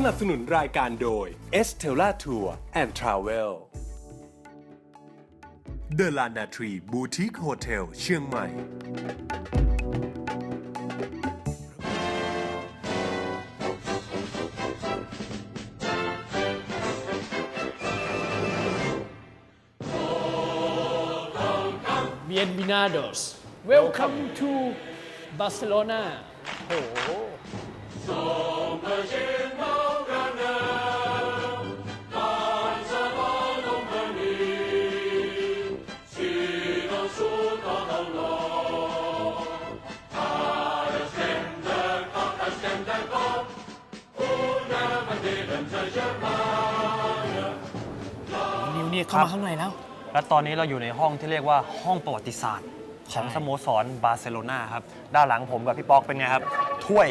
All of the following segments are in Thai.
สนับสนุนรายการโดย e s t e l l a Tour and Travel The Lana Tree Boutique Hotel เชียงใหม่ Bienvenidos Welcome to Barcelona โอ้โห นิวเนี่ยเข้ามาข้างในแล้ว และตอนนี้เราอยู่ในห้องที่เรียกว่าห้องประวัติศาสตร์ ของใช่สโมสรบาร์เซโลนาครับ ด้านหลังผมกับพี่ป๊อกเป็นไงครับ ถ้วย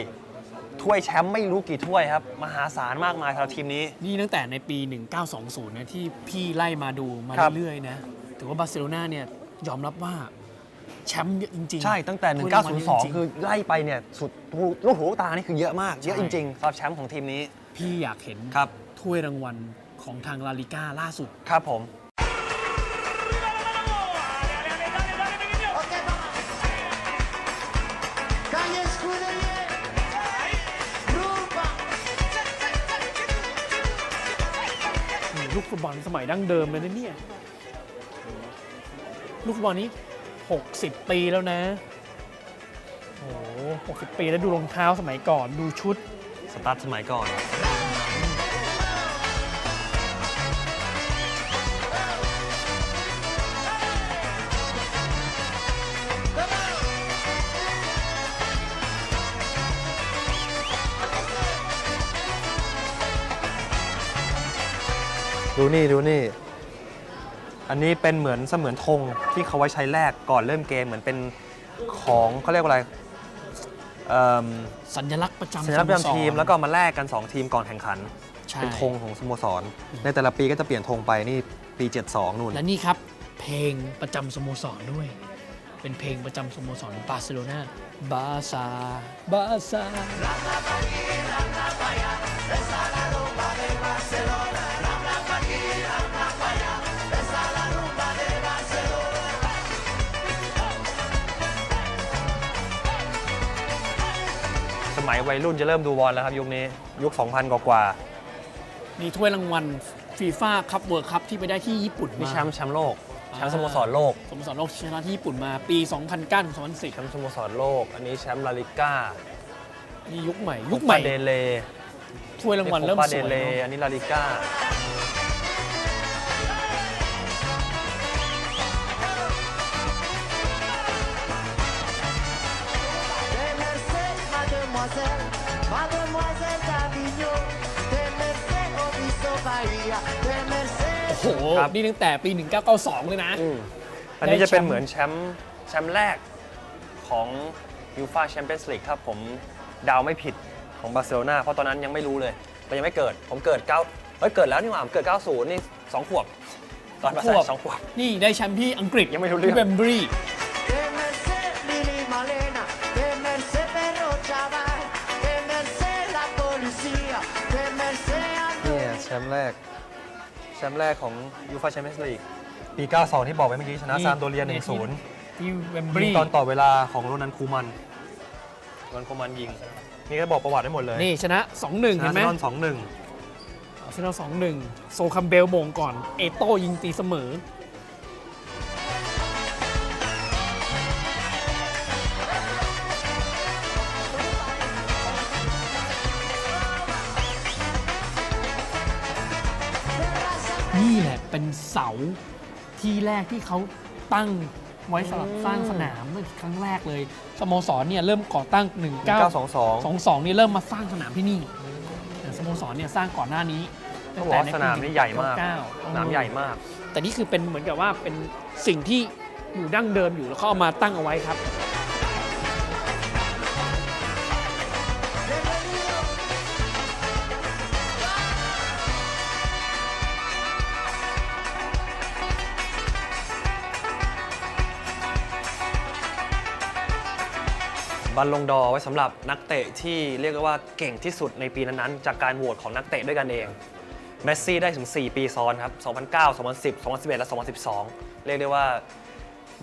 ถ้วยแชมป์ไม่รู้กี่ถ้วยครับ มหาศาลมากมายสำหรับทีมนี้ นี่ตั้งแต่ในปี 1920 นะ ที่พี่ไล่มาดูมาครับ เรื่อยๆนะ ถือว่าบาร์เซโลนาเนี่ยยอมรับว่าแชมป์เยอะจริงๆใช่ ตั้งแต่ ถ้วยรางวัลเยะจริ1902งๆคือไล่ไปเนี่ยสุดลูกหูลูกตานี่คือเยอะมาก เยอะใช่จริงๆสำหรับแชมป์ของทีมนี้ พี่อยากเห็นครับ ถ้วยรางวัลของทางลาลิก้าล่าสุด ครับผม Calle Escuderier, Rupa. นี่ลูกฟุตบอลสมัยดั้งเดิมเลยนะเนี่ย ลูกฟุตบอลนี้ 60 ปีแล้วนะ โอ้โห60 ปีแล้วดูรองเท้าสมัยก่อนดูชุด สตาร์ทสมัยก่อนดูนี่ดูนี่ อันนี้เป็นเหมือนเสมือนธงที่เขาไว้ใช้แลกก่อนเริ่มเกมเหมือนเป็นของเขาเรียกว่าอะไร เอิ่มสัญลักษณ์ประจำสัญลักษณ์ประสโมสรจำทีมแล้วก็มาแลกกัน 2 ทีมก่อนแข่งขัน ใช่ เป็นธงของสโมสร ในแต่ละปีก็จะเปลี่ยนธงไปนี่ปี 72 นู่น และนี่ครับ เพลงประจำสโมสรด้วย เป็นเพลงประจำสโมสรบาร์เซโลนาบาซาบาซา ยวัยรุ่นจะเริ่มดูบอลแล้วครับยุคนี้ยุค 2000 กว่ากว่ามีถ้วยรางวัลฟีฟ่าคัพเวิร์คัพที่ไปได้ที่ญี่ปุ่นๆนี่มาแชมป์แชมป์โลกแชมป์สโมสรโลกสโมสรโลกชนะที่ญี่ปุ่นมาปี 2009 2010แชมป์สโมสรโลก อันนี้แชมป์ลาลิก้านี่ยุคใหม่ ยุคใหม่ เดเลถ้วยรางวัลเริ่มโคปาสเดวยเลเนอะอันนี้ลาลิก้า โอ้โห ครับ นี่ตั้งแต่ปี 1992 เลยนะอันนี้จะเป็นได้แชมป์เหมือนแชมป์แชมป์แรกของยูฟาแชมเปี้ยนส์ลีกถ้าผมเดาไม่ผิดของบาร์เซโลนาเพราะตอนนั้นยังไม่รู้เลยแต่ยังไม่เกิด ผมเกิด9เฮ้ยเกิดแล้วนี่หว่าผมเกิด 90 นี่ 2 ขวบ ตอนบาร์เซโลนาสองขวบ นี่ได้แชมป์ที่อังกฤษยังไม่รู้เรื่อง ที่เวมบรี De มป์แรก แชมป์แรกของยูฟาแชมเปี้ยนส์ลีกปี 92 ที่บอกไปเมื่อกี้ชนะซานโดเรียที่1-0ที่เวมบยิรีงตอนต่อเวลาของโรนันคูมันโรนันคูมันยิง นี่ก็บอกประวัติได้หมดเลยนี่ชนะ 2-1ชเห็นะนไหมซานสองหนึ่ง อาร์เซนอล2-1 โซคัมเบลโมงก่อน เอโต้ยิงตีเสมอ เป็นเสาที่แรกที่เขาตั้งไว้สำหรับสร้างสนามเมื่อครั้งแรกเลยสโมสรเนี่ยเริ่มก่อตั้ง 1922 22นี่เริ่มมาสร้างสนามที่นี่แต่สโมสรเนี่ยสร้างก่อนหน้านี้เขาบอกว่าสนามนี่ใหญ่มาก19สนามใหญ่มาก แต่นี่คือเป็นเหมือนกับว่าเป็นสิ่งที่อยู่ดั้งเดิมอยู่แล้วเขาเอามาตั้งเอาไว้ครับ บบัลลงดอไว้สำหรับนักเตะที่เรียกว่าเก่งที่สุดในปีนั้นๆ จากการโหวตของนักเตะด้วยกันเอง เมสซี่ได้ถึง 4 ปีซ้อนครับ 2009 2010 2011 และ 2012 เรียกได้ว่า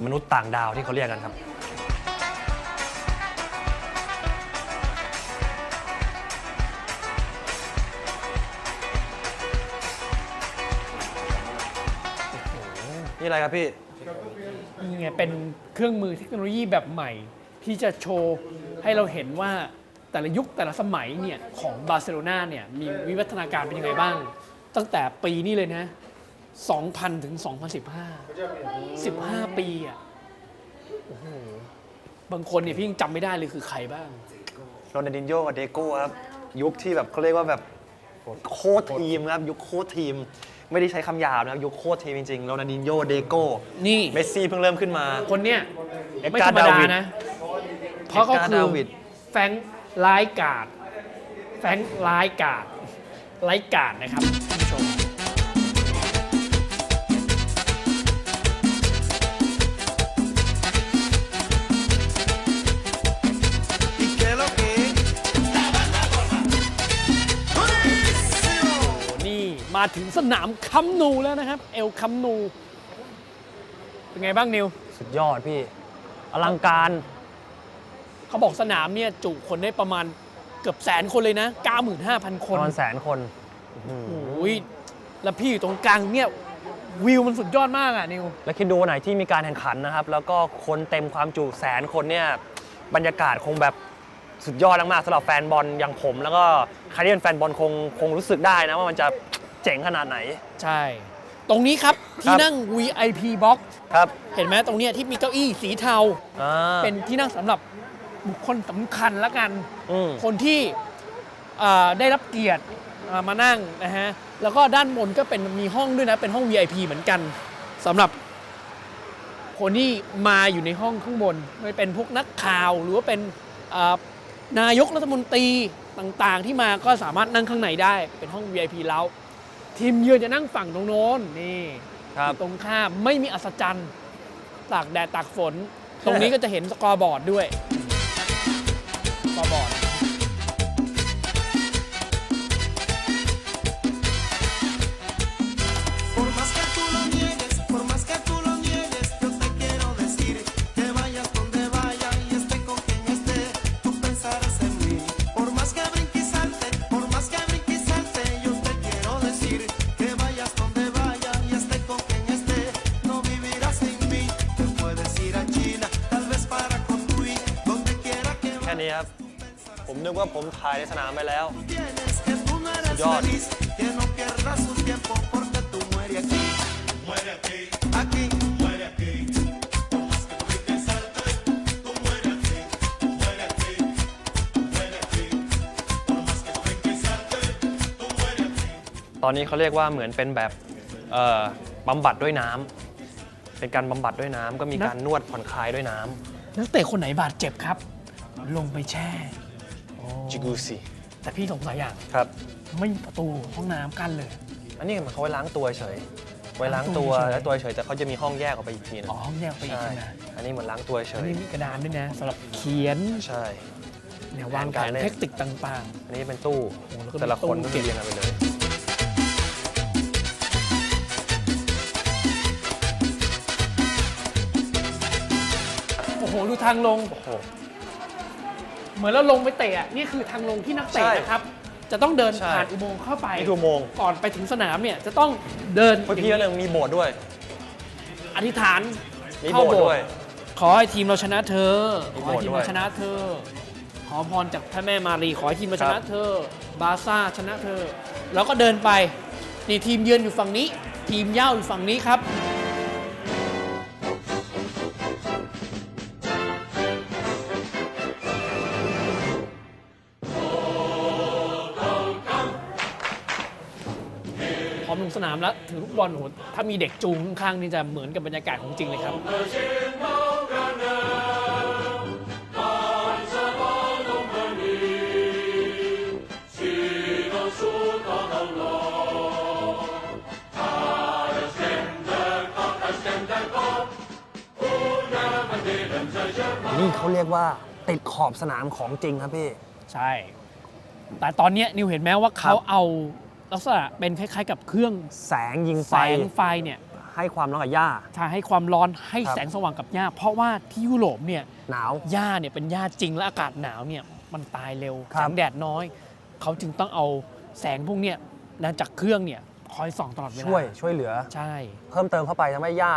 มนุษย์ต่างดาวที่เขาเรียกกันครับนี่อะไรครับพี่ นี่ไงเป็นเครื่องมือเทคโนโลยีแบบใหม่ ที่จะโชว์ให้เราเห็นว่าแต่ละยุคแต่ละสมัยเนี่ยของบาร์เซโลนาเนี่ยมีวิวัฒนาการเป็นยังไงบ้าง ตั้งแต่ปีนี้เลยนะ 2000 ถึง 2015 15 ปีอะโอ้โหบางคนเนี่ยพี่ยังจำไม่ได้เลยคือใครบ้างโรนัลดินโญกับเดโก้ครับ ยุคที่แบบเขาเรียกว่าแบบโคตรทีมครับ ยุคโคตรทีม ไม่ได้ใช้คำหยาบนะครับ ยุคโคตรทีมจริงๆโรนัลดินโญเดโก้นี่เมสซี่เพิ่งเริ่มขึ้นมา คนเนี้ยเอ็ดไม่กาธร์รรมดาดาวิดนะ เพราะเขาเอ็ดการ์คือดาวิดแฟรงค์ไลายการ์ดแฟรงค์ไลายการ์ดไลายการ์ดนะครับท่านผู้ชม ¿Y qué lo que? นี่มาถึงสนามคัมนูแล้วนะครับ เอลคัมนู เป็นไงบ้างนิว สุดยอดพี่ อลังการ เขาบอกสนามเนี่ยจุคนได้ประมาณเกือบแสนคนเลยนะ 95,000 คปนระมาณแสนคนโอ้ยแล้วพี่อยู่ตรงกลางเนี่ยวิวมันสุดยอดมากอะนิว แล้วคิดดูวันไหนที่มีการแข่งขันนะครับ แล้วก็คนเต็มความจุแสนคนเนี่ย บรรยากาศคงแบบสุดยอดมากๆสำหรับแฟนบอลอย่างผม แล้วก็ใครที่เป็นแฟนบอลคงคงรู้สึกได้นะว่ามันจะเจ๋งขนาดไหน ใช่ ตรงนี้ครับ ที่นั่ง VIP box ครับ เห็นไหมตรงเนี้ยที่มีเก้าอี้สีเทา อ่า เป็นที่นั่งสำหรับ บุคคลสำคัญละกัน อืม คนที่เอ่อได้รับเกียรติเอ่อมานั่งนะฮะ แล้วก็ด้านบนก็เป็นมีห้องด้วยนะ เป็นห้อง VIP เหมือนกันสำหรับคนที่มาอยู่ในห้องข้างบน ไม่เป็นพวกนักข่าวหรือว่าเป็นเอ่อนายกรัฐมนตรีต่างๆ ที่มาก็สามารถนั่งข้างในได้เป็นห้อง VIP แล้ว ทีมเยือนจะนั่งฝั่งตรงโน้นนี่ ครับ ตรงข้ามไม่มีอัศจรรย์ตากแดดตากฝน ตรงนี้ก็จะเห็นสกอร์บอร์ดด้วย favor. Por más que tú lo por más que tú lo yo te quiero decir que vayas donde vaya y esté con quien esté, tú pensarás en mí. Por más que brinques salte, por más que brinques salte, yo te quiero decir que vayas donde vaya y esté con quien esté, no vivirás sin mí. Te puedes ir a China, tal vez para construir donde quiera que vayas. ผมนึกว่าผมถ่ายในสนามไปแล้ว tienes, que tú no eres Señor. feliz, que no pierdas tu tiempo porque tú mueres aquí. Muere aquí. Aquí. Muere aquí. Por más que tú brinques y saltes, tú mueres aquí. Muere aquí. Muere aquí. Por más que tú brinques y saltes, tú mueres aquí. ตอนนี้เขาเรียกว่าเหมือนเป็นแบบเอ่อบำบัดด้วยน้ำเป็นการบำบัดด้วยน้ำก็มีการนวดผ่อนคลายด้วยน้นักเตะคนไหนบาดเจ็บครับ ลงไปแช่ำ จิกูซิแต่พี่สงสัยอย่างครับ ไม่มีประตูห้องน้ำกั้นเลย อันนี้มันเขาไว้ล้างตัวเฉย ไว้ล้างตัวล้างตัวเฉย และตัวเฉยแต่เขาจะมีห้องแยกออกไปอีกทีนึงอ๋อห้องแยกไปอีกใช่ใช่ไหมอันนี้เหมือนล้างตัวเฉอันยนี้มีกระดานด้วยนะสำหรับเขียนใช่เนี่ยวางแผนแผนการเล่นเทคนิคต่าง อันนี้เป็นตู้โอ้แล้วก็มีแต่ละคนตู้ก็เก็บ เรียงกันไปเลยๆ โอ้โห ดูทางลง โอ้โห เหมือนเราลงไปเตะอะนี่คือทางลงที่นักเตะใช่นะครับ จะต้องเดินใช่ผ่านอุโมงค์เข้าไป นี่คืออุโมงค์ ก่อนไปถึงสนามเนี่ยจะต้องเดินเมื่อกี้เรื่องมีโบสถ์ด้วย อธิษฐานมีเข้าโบสถ์ด้วย ขอให้ทีมเราชนะเธอ มีขอให้ทีมโบสถ์ด้วยเราชนะเธอ ขอพรจากพระแม่มารีขอให้ทีมเราชนะเธอ บาร์ซ่าชนะเธอ แล้วก็เดินไปนี่ทีมเยือนอยู่ฝั่งนี้ ทีมเย่าอยู่ฝั่งนี้ครับามแล้วถือลูกบอลโหถ้ามีเด็กจูงข้างๆนี่จะเหมือนกับบรรยากาศของจริงเลยครับนี่เขาเรียกว่าติดขอบสนามของจริงครับพี่ ใช่ แต่ตอนเนี้ยนิวเห็นไหมว่าเขาครับเอา ลักษณะเป็นคล้ายๆ กับเครื่องแสงยิงแสไฟงไฟเนี่ยให้ความร้อนกับหญ้า ใช่ให้ความร้อนให้ครับ แสงสว่างกับหญ้า เพราะว่าที่ยุโรปเนี่ยหนาว หญ้าเนี่ยเป็นหญ้าจริงและอากาศหนาวเนี่ยมันตายเร็วครัแสบ งแดดน้อย เขาจึงต้องเอาแสงพวกเนี้ยนะจากเครื่องเนี่ยคอยส่องตลอดเวลาช่วยช่วยเหลือ ใช่ เพิ่มเติมเข้าไปทำให้หญ้า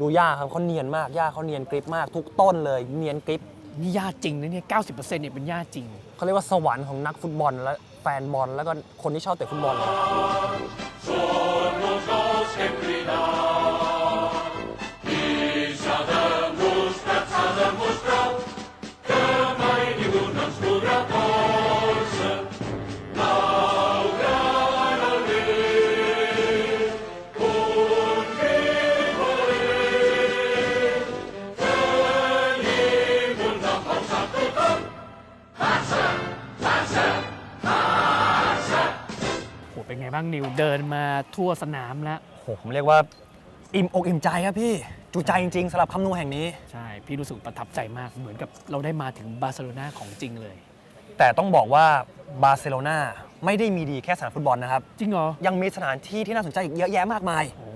ดูหญ้าครับเขาเนียนมากหญ้าเขาเนียนกริบมากทุกต้นเลยเนียนกริบนี่หญ้าจริงนะเนี่ย 90%เนี่ยเป็นหญ้าจริง เขาเรียกว่าสวรรค์ของนักฟุตบอลและ แฟนบอลแล้วก็คนที่ชอบเตะฟุตบอลเลย บ้างนิวเดินมาทั่วสนามแล้ว โหผมเรียกว่าอิ่มอกอิ่มใจครับพี่จูใจจริงๆสำหรับคำนูแห่งนี้ ใช่ พี่รู้สึกประทับใจมากเหมือนกับเราได้มาถึงบาร์เซโลนาของจริงเลย แต่ต้องบอกว่าบาร์เซโลนาไม่ได้มีดีแค่สนามฟุตบอลนะครับ จริงเหรอยังมีสถานที่ที่น่าสนใจอีกเยอะแยะมากมาย โอ้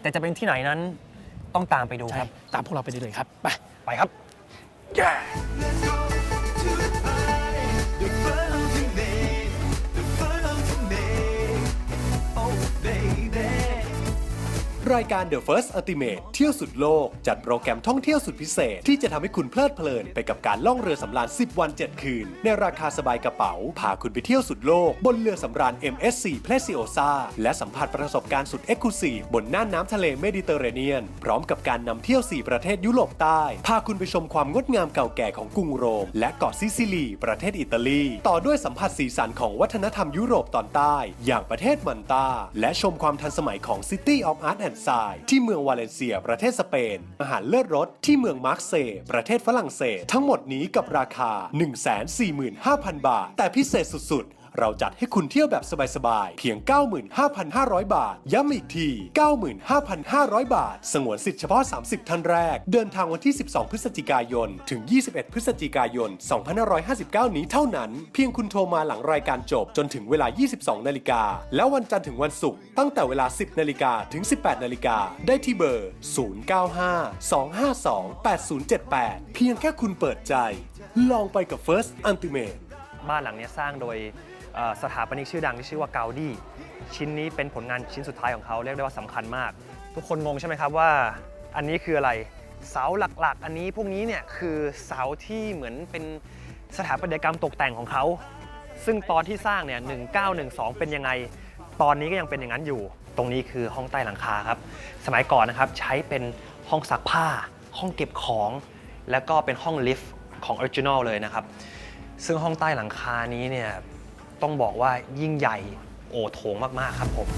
แต่จะเป็นที่ไหนนั้นต้องตามไปดูคใช่รับ ตามพวกเราไปได้เลยครับไป ไปครับ Let's go รายการ The First Ultimate เที่ยวสุดโลก จัดโปรแกรมท่องเที่ยวสุดพิเศษ ที่จะทำให้คุณเพลิดเพลินไปกับการล่องเรือสำราญ 10 วัน 7 คืน ในราคาสบายกระเป๋า พาคุณไปเที่ยวสุดโลก บนเรือสำราญ MSC Preciosa และสัมผัสประสบการณ์สุดเอ็กซ์คลูซีฟบนน่านน้ำทะเลเมดิเตอร์เรเนียน พร้อมกับการนำเที่ยว 4 ประเทศยุโรปใต้ พาคุณไปชมความงดงามเก่าแก่ของกรุงโรม และเกาะซิซิลี ประเทศอิตาลี ต่อด้วยสัมผัสสีสันของวัฒนธรรมยุโรปตอนใต้ อย่างประเทศมันตาและชมความทันสมัยของ City of Art and ที่เมืองวาเลนเซีย ประเทศสเปน อาหารเลิศรสที่เมืองมาร์กเซย์ประเทศฝรั่งเศส ทั้งหมดนี้กับราคา 145,000 บาท แต่พิเศษสุดๆ เราจัดให้คุณเที่ยวแบบสบายๆ เพียง 95,500 บาท ย้ำอีกที 95,500 บาท สงวนสิทธิ์เฉพาะ 30 ท่านแรก เดินทางวันที่ 12 พฤศจิกายน ถึง 21 พฤศจิกายน 2559 นี้เท่านั้น เพียงคุณโทรมาหลังรายการจบจนถึงเวลา 22 นาฬิกา แล้ววันจันทร์ถึงวันศุกร์ตั้งแต่เวลา 10 นาฬิกาถึง 18 นาฬิกา ได้ที่เบอร์ 0952528078 เพียงแค่คุณเปิดใจ ลองไปกับ First Ultimate บ้านหลังนี้สร้างโดย สถาปนิกชื่อดังที่ชื่อว่าเกาดีชิ้นนี้เป็นผลงานชิ้นสุดท้ายของเขาเรียกได้ว่าสำคัญมาก ทุกคนงงใช่ไหมครับว่า อันนี้คืออะไรเสาหลักๆ อันนี้พวกนี้เนี่ยคือเสาที่เหมือนเป็นสถาปัตยกรรมตกแต่งของเขา ซึ่งตอนที่สร้างเนี่ย 1912 เป็นยังไง ตอนนี้ก็ยังเป็นอย่างนั้นอยู่ ตรงนี้คือห้องใต้หลังคาครับ สมัยก่อนนะครับใช้เป็นห้องซักผ้า ห้องเก็บของ แล้วก็เป็นห้องลิฟต์ของออริจินอลเลยนะครับ ซึ่งห้องใต้หลังคานี้เนี่ย ต้องบอกว่ายิ่งใหญ่โอโถงมากๆครับผม